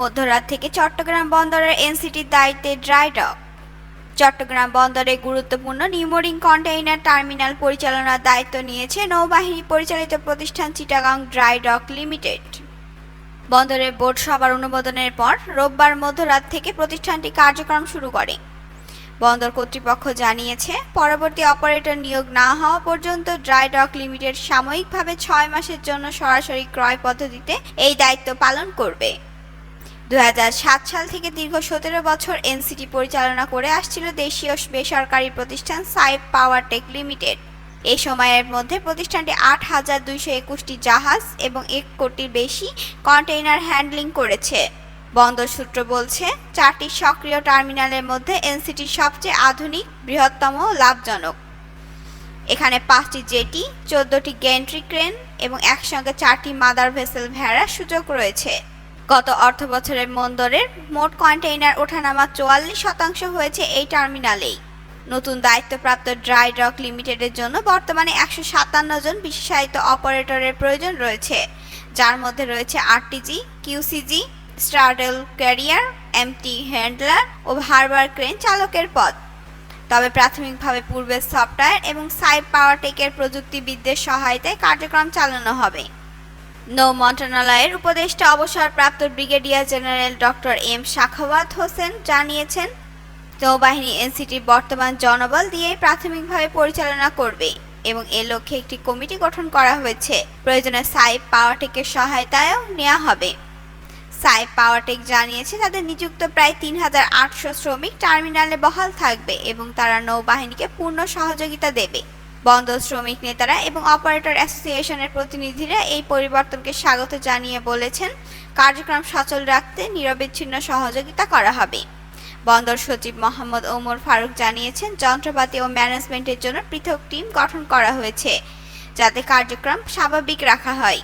মধ্যরাত থেকে চট্টগ্রাম বন্দরের এনসিটির দায়িত্বে ড্রাই ডক চট্টগ্রাম বন্দরে গুরুত্বপূর্ণ নিউমোরিং কন্টেইনার টার্মিনাল পরিচালনার দায়িত্ব নিয়েছে নৌবাহিনী পরিচালিত প্রতিষ্ঠান চিটাগাং ড্রাই ডক লিমিটেড। বন্দরের বোর্ড সবার অনুমোদনের পর রোববার মধ্যরাত থেকে প্রতিষ্ঠানটি কার্যক্রম শুরু করে। বন্দর কর্তৃপক্ষ জানিয়েছে, পরবর্তী অপারেটর নিয়োগ না হওয়া পর্যন্ত ড্রাই ডক লিমিটেড সাময়িকভাবে ছয় মাসের জন্য সরাসরি ক্রয় পদ্ধতিতে এই দায়িত্ব পালন করবে। দু হাজার সাত সাল থেকে দীর্ঘ সতেরো বছর এনসিটি পরিচালনা করে আসছিল দেশীয় বেসরকারি প্রতিষ্ঠান সাইপ পাওয়ার টেক লিমিটেড। এ সময়ের মধ্যে প্রতিষ্ঠানটি আট হাজার দুইশো একুশটি জাহাজ এবং এক কোটির বেশি কন্টেইনার হ্যান্ডলিং করেছে। বন্দর সূত্র বলছে, চারটি সক্রিয় টার্মিনালের মধ্যে এনসিটি সবচেয়ে আধুনিক, বৃহত্তম লাভজনক। এখানে পাঁচটি জেটি, চোদ্দটি গেন্ট্রি ক্রেন এবং একসঙ্গে চারটি মাদার ভেসেল ভেড়ার সুযোগ রয়েছে। গত অর্থ বছরের বন্দরের মোট কন্টেইনার ওঠানামা চুয়াল্লিশ শতাংশ হয়েছে এই টার্মিনালেই। নতুন দায়িত্বপ্রাপ্ত ড্রাই ডক লিমিটেডের জন্য বর্তমানে একশো সাতান্ন জন বিশেষায়িত অপারেটরের প্রয়োজন রয়েছে, যার মধ্যে রয়েছে RTG, QCG, straddle carrier, MT handler ও হারবার ক্রেন চালকের পদ। তবে প্রাথমিকভাবে পূর্বের সফটওয়্যার এবং সাইব পাওয়ারটেকের প্রযুক্তিবিদদের সহায়তায় কার্যক্রম চালানো হবে। নৌ মন্ত্রণালয়ের উপদেষ্টা অবসরপ্রাপ্ত brigadier general doctor M Shakhawat Hossain জানিয়েছেন, নৌবাহিনী এনসিটির বর্তমান জনবল দিয়ে প্রাথমিকভাবে পরিচালনা করবে এবং এ লক্ষ্যে একটি কমিটি গঠন করা হয়েছে। প্রয়োজনে সাইব পাওয়ারটেকের সহায়তায়ও নেওয়া হবে। সাইব পাওয়ারটেক জানিয়েছে, তাদের নিযুক্ত প্রায় তিন হাজার আটশো শ্রমিক টার্মিনালে বহাল থাকবে এবং তারা নৌবাহিনীকে পূর্ণ সহযোগিতা দেবে। বন্দর শ্রমিক নেতারা এবং অপারেটর অ্যাসোসিয়েশনের প্রতিনিধিরা এই পরিবর্তনকে স্বাগত জানিয়ে বলেছেন, কার্যক্রম সচল রাখতে নিরবিচ্ছিন্ন সহযোগিতা করা হবে। বন্দর সচিব মোহাম্মদ ওমর ফারুক জানিয়েছেন, যন্ত্রপাতি ও ম্যানেজমেন্টের জন্য পৃথক টিম গঠন করা হয়েছে, যাতে কার্যক্রম স্বাভাবিক রাখা হয়।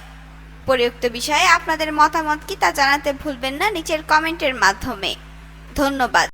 পরিউক্ত বিষয়ে আপনাদের মতামত কি তা জানাতে ভুলবেন না, নিচের কমেন্টের মাধ্যমে। ধন্যবাদ।